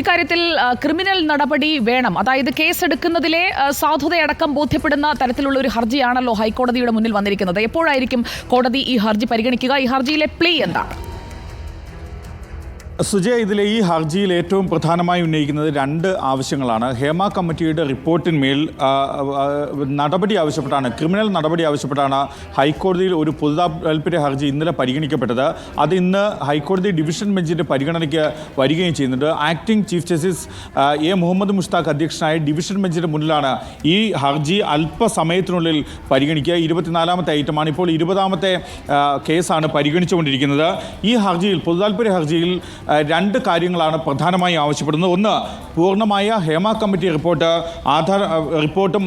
ഇക്കാര്യത്തിൽ ക്രിമിനൽ നടപടി വേണം. അതായത് കേസെടുക്കുന്നതിലെ സാധുതയടക്കം ബോധ്യപ്പെടുന്ന തരത്തിലുള്ള ഒരു ഹർജിയാണല്ലോ ഹൈക്കോടതിയുടെ മുന്നിൽ വന്നിരിക്കുന്നത്. എപ്പോഴായിരിക്കും കോടതി ഈ ഹർജി പരിഗണിക്കുക? ഈ ഹർജിയിലെ പ്ലീ എന്താണ്? സുജയ് ഇതിലെ ഈ ഹർജിയിൽ ഏറ്റവും പ്രധാനമായി ഉന്നയിക്കുന്നത് രണ്ട് ആവശ്യങ്ങളാണ്. ഹേമ കമ്മിറ്റിയുടെ റിപ്പോർട്ടിന്മേൽ നടപടി ആവശ്യപ്പെട്ടാണ് ക്രിമിനൽ നടപടി ആവശ്യപ്പെട്ടാണ് ഹൈക്കോടതിയിൽ ഒരു പൊതു താല്പര്യ ഹർജി ഇന്നലെ പരിഗണിക്കപ്പെട്ടത്. അത് ഇന്ന് ഹൈക്കോടതി ഡിവിഷൻ ബെഞ്ചിന്റെ പരിഗണനയ്ക്ക് വരികയും ചെയ്യുന്നുണ്ട്. Acting chief justice A Muhammad Mushtaq അധ്യക്ഷനായ ഡിവിഷൻ ബെഞ്ചിന്റെ മുന്നിലാണ് ഈ ഹർജി അല്പസമയത്തിനുള്ളിൽ പരിഗണിക്കുക. ഇരുപത്തിനാലാമത്തെ ഐറ്റമാണ്. ഇപ്പോൾ ഇരുപതാമത്തെ കേസാണ് പരിഗണിച്ചുകൊണ്ടിരിക്കുന്നത്. ഈ ഹർജിയിൽ പൊതു താല്പര്യ ഹർജിയിൽ രണ്ട് കാര്യങ്ങളാണ് പ്രധാനമായി ആവശ്യപ്പെടുന്നത്. ഒന്ന് പൂർണമായ ഹേമ കമ്മിറ്റി റിപ്പോർട്ട് ആധാര റിപ്പോർട്ടും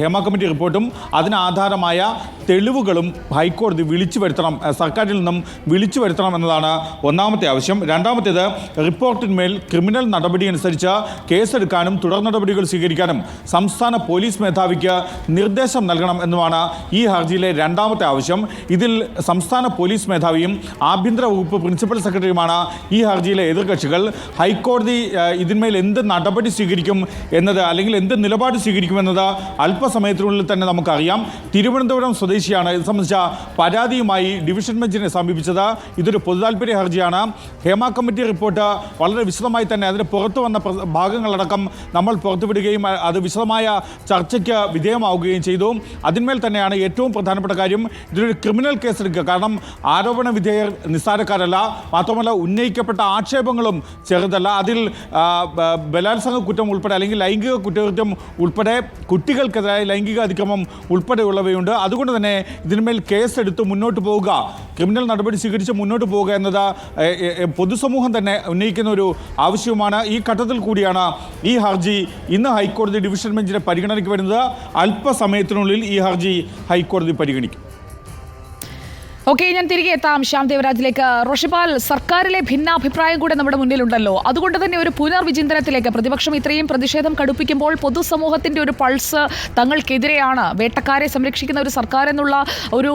ഹേമ കമ്മിറ്റി റിപ്പോർട്ടും അതിനാധാരമായ തെളിവുകളും ഹൈക്കോടതി വിളിച്ചു വരുത്തണം സർക്കാരിൽ നിന്നും വിളിച്ചു വരുത്തണം എന്നതാണ് ഒന്നാമത്തെ ആവശ്യം. രണ്ടാമത്തേത് റിപ്പോർട്ടിന്മേൽ ക്രിമിനൽ നടപടി അനുസരിച്ച് കേസെടുക്കാനും തുടർ നടപടികൾ സ്വീകരിക്കാനും സംസ്ഥാന പോലീസ് മേധാവിക്ക് നിർദ്ദേശം നൽകണം എന്നുമാണ് ഈ ഹർജിയിലെ രണ്ടാമത്തെ ആവശ്യം. ഇതിൽ സംസ്ഥാന പോലീസ് മേധാവിയും ആഭ്യന്തര വകുപ്പ് പ്രിൻസിപ്പൽ സെക്രട്ടറിയുമാണ് ഈ ഹർജിയിലെ എതിർകക്ഷികൾ ഹൈക്കോടതി ഇതിന്മേൽ എന്ത് നടപടി സ്വീകരിക്കും എന്നത് അല്ലെങ്കിൽ എന്ത് നിലപാട് സ്വീകരിക്കുമെന്നത് അല്പസമയത്തിനുള്ളിൽ തന്നെ നമുക്കറിയാം. തിരുവനന്തപുരം സ്വദേശിയാണ്. ഇത് സംബന്ധിച്ച പരാതിയുമായി ഡിവിഷൻ ബെഞ്ചിനെ സമീപിച്ചത്. ഇതൊരു പൊതുതാൽപര്യ ഹർജിയാണ്. ഹേമ കമ്മിറ്റി റിപ്പോർട്ട് വളരെ വിശദമായി തന്നെ അതിന് പുറത്തു വന്ന ഭാഗങ്ങളടക്കം നമ്മൾ പുറത്തുവിടുകയും അത് വിശദമായ ചർച്ചയ്ക്ക് വിധേയമാവുകയും ചെയ്തു. അതിന്മേൽ തന്നെയാണ് ഏറ്റവും പ്രധാനപ്പെട്ട കാര്യം ഇതിലൊരു ക്രിമിനൽ കേസെടുക്കുക. കാരണം ആരോപണ വിധേയർ നിസ്സാരക്കാരല്ല. മാത്രമല്ല ഉന്നയിക്കപ്പെട്ട ആക്ഷേപങ്ങളും ചെറുതല്ല. അതിൽ ബലാത്സംഗ കുറ്റം ഉൾപ്പെടെ അല്ലെങ്കിൽ ലൈംഗിക കുറ്റകൃത്യം ഉൾപ്പെടെ കുട്ടികൾക്കെതിരായ ലൈംഗിക അതിക്രമം ഉൾപ്പെടെയുള്ളവയുണ്ട്. അതുകൊണ്ട് തന്നെ ഇതിന്മേൽ കേസെടുത്ത് മുന്നോട്ട് പോവുക. ക്രിമിനൽ നടപടി സ്വീകരിച്ച് മുന്നോട്ട് പോവുക എന്നത് പൊതുസമൂഹം തന്നെ ഉന്നയിക്കുന്ന ഒരു ആവശ്യവുമാണ്. ഈ ഘട്ടത്തിൽ കൂടിയാണ് ഈ ഹർജി ഇന്ന് ഹൈക്കോടതി ഡിവിഷൻ ബെഞ്ചിന്റെ പരിഗണനയ്ക്ക് വരുന്നത്. അല്പസമയത്തിനുള്ളിൽ ഈ ഹർജി ഹൈക്കോടതി പരിഗണിക്കും. ഓക്കെ ഞാൻ തിരികെ എത്താം. ശ്യാം ദേവരാജിലേക്ക് റോഷിപാൽ സർക്കാരിലെ ഭിന്നാഭിപ്രായം കൂടെ നമ്മുടെ മുന്നിലുണ്ടല്ലോ. അതുകൊണ്ട് തന്നെ ഒരു പുനർവിചിന്തനത്തിലേക്ക് പ്രതിപക്ഷം ഇത്രയും പ്രതിഷേധം കടുപ്പിക്കുമ്പോൾ പൊതുസമൂഹത്തിന്റെ ഒരു പൾസ് തങ്ങൾക്കെതിരെയാണ്. വേട്ടക്കാരെ സംരക്ഷിക്കുന്ന ഒരു സർക്കാർ എന്നുള്ള ഒരു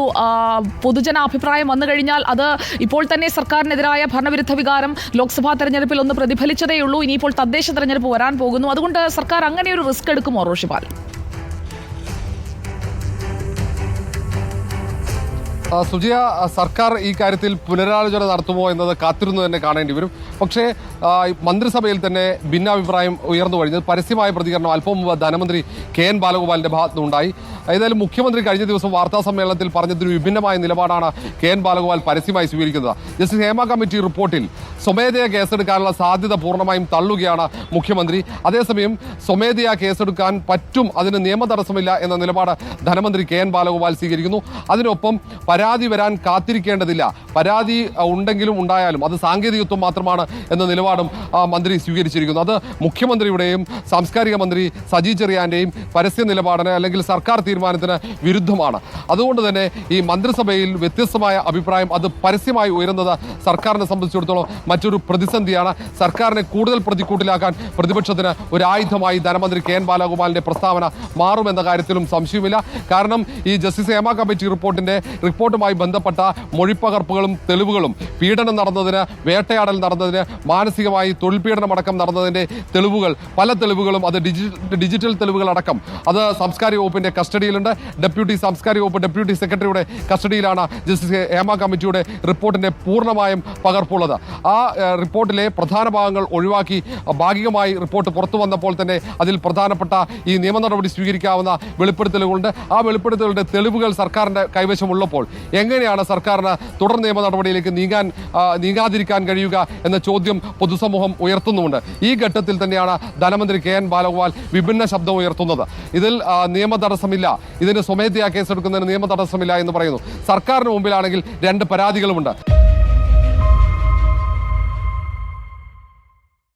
പൊതുജനാഭിപ്രായം വന്നു കഴിഞ്ഞാൽ അത് ഇപ്പോൾ തന്നെ സർക്കാരിനെതിരായ ഭരണവിരുദ്ധ വികാരം ലോക്സഭാ തെരഞ്ഞെടുപ്പിൽ ഒന്ന് പ്രതിഫലിച്ചതേയുള്ളൂ. ഇനിയിപ്പോൾ തദ്ദേശ തെരഞ്ഞെടുപ്പ് വരാൻ പോകുന്നു. അതുകൊണ്ട് സർക്കാർ അങ്ങനെ ഒരു റിസ്ക് എടുക്കുമോ റോഷിപാൽ? സുജിയ സർക്കാർ ഈ കാര്യത്തിൽ പുനരാലോചന നടത്തുമോ എന്നത് കാത്തിരുന്നു തന്നെ കാണേണ്ടി വരും. പക്ഷേ മന്ത്രിസഭയിൽ തന്നെ ഭിന്നാഭിപ്രായം ഉയർന്നു കഴിഞ്ഞത് പരസ്യമായ പ്രതികരണം അല്പം മുമ്പ് ധനമന്ത്രി കെ എൻ ബാലഗോപാലിന്റെ ഭാഗത്തുനിന്നുണ്ടായി ഏതായാലും മുഖ്യമന്ത്രി കഴിഞ്ഞ ദിവസം വാർത്താ സമ്മേളനത്തിൽ പറഞ്ഞതിന് വിഭിന്നമായ നിലപാടാണ് കെ എൻ ബാലഗോപാൽ പരസ്യമായി സ്വീകരിക്കുന്നത്. ജസ്റ്റിസ് ഹേമ കമ്മിറ്റി റിപ്പോർട്ടിൽ സ്വമേധയാ കേസെടുക്കാനുള്ള സാധ്യത പൂർണമായും തള്ളുകയാണ് മുഖ്യമന്ത്രി. അതേസമയം സ്വമേധയാ കേസെടുക്കാൻ പറ്റും അതിന് നിയമ തടസ്സമില്ല എന്ന നിലപാട് ധനമന്ത്രി കെ എൻ ബാലഗോപാൽ സ്വീകരിക്കുന്നു. അതിനൊപ്പം പരാതി വരാൻ കാത്തിരിക്കേണ്ടതില്ല. പരാതി ഉണ്ടെങ്കിലും ഉണ്ടായാലും അത് സാങ്കേതികത്വം മാത്രമാണ് എന്ന നിലപാടും മന്ത്രി സ്വീകരിച്ചിരിക്കുന്നു. അത് മുഖ്യമന്ത്രിയുടെയും സാംസ്കാരിക മന്ത്രി സജി ചെറിയാന്റെയും പരസ്യ നിലപാടിന് അല്ലെങ്കിൽ സർക്കാർ തീരുമാനത്തിന് വിരുദ്ധമാണ്. അതുകൊണ്ട് തന്നെ ഈ മന്ത്രിസഭയിൽ വ്യത്യസ്തമായ അഭിപ്രായം അത് പരസ്യമായി ഉയരുന്നത് സർക്കാരിനെ സംബന്ധിച്ചിടത്തോളം മറ്റൊരു പ്രതിസന്ധിയാണ്. സർക്കാരിനെ കൂടുതൽ പ്രതിക്കൂട്ടിലാക്കാൻ പ്രതിപക്ഷത്തിന് ഒരു ആയുധമായി ധനമന്ത്രി കെ എൻ ബാലഗോപാലിന്റെ പ്രസ്താവന മാറുമെന്ന കാര്യത്തിലും സംശയമില്ല കാരണം ഈ ജസ്റ്റിസ് ഹേമ കമ്മിറ്റി റിപ്പോർട്ടിന്റെ റിപ്പോർട്ടുമായി ബന്ധപ്പെട്ട മൊഴിപ്പകർപ്പുകളും തെളിവുകളും പീഡനം നടന്നതിന് വേട്ടയാടൽ നടന്നതിന് മാനസികമായി തൊഴിൽ പീഡനം അടക്കം നടന്നതിന്റെ തെളിവുകൾ പല തെളിവുകളും അത് ഡിജിറ്റൽ തെളിവുകൾ അടക്കം. അത് സാംസ്കാരിക വകുപ്പിന്റെ കസ്റ്റഡിയിലുണ്ട്. ഡെപ്യൂട്ടി സാംസ്കാരിക വകുപ്പ് ഡെപ്യൂട്ടി സെക്രട്ടറിയുടെ കസ്റ്റഡിയിലാണ് ജസ്റ്റിസ് ഹേമ കമ്മിറ്റിയുടെ റിപ്പോർട്ടിന്റെ പൂർണമായും പകർപ്പുള്ളത്. ആ റിപ്പോർട്ടിലെ പ്രധാന ഭാഗങ്ങൾ ഒഴിവാക്കി ഭാഗികമായി റിപ്പോർട്ട് പുറത്തു വന്നപ്പോൾ തന്നെ അതിൽ പ്രധാനപ്പെട്ട ഈ നിയമ നടപടി സ്വീകരിക്കാവുന്ന വെളിപ്പെടുത്തലുകളുണ്ട്. ആ വെളിപ്പെടുത്തലുകളുടെ തെളിവുകൾ സർക്കാരിന്റെ കൈവശമുള്ളപ്പോൾ എങ്ങനെയാണ് സർക്കാരിന് തുടർ നിയമ നടപടിയിലേക്ക് നീങ്ങാൻ നീങ്ങാതിരിക്കാൻ കഴിയുക എന്ന ചോദ്യം പൊതുസമൂഹം ഉയർത്തുന്നുമുണ്ട്. ഈ ഘട്ടത്തിൽ തന്നെയാണ് ധനമന്ത്രി കെ എൻ ബാലഗോപാൽ വിഭിന്ന ശബ്ദം ഉയർത്തുന്നത്. ഇതിൽ നിയമ തടസ്സമില്ല. ഇതിന് സ്വമേധയാ കേസെടുക്കുന്നതിന് നിയമ തടസ്സമില്ല എന്ന് പറയുന്നു. സർക്കാരിന് മുമ്പിലാണെങ്കിൽ രണ്ട് പരാതികളുമുണ്ട്.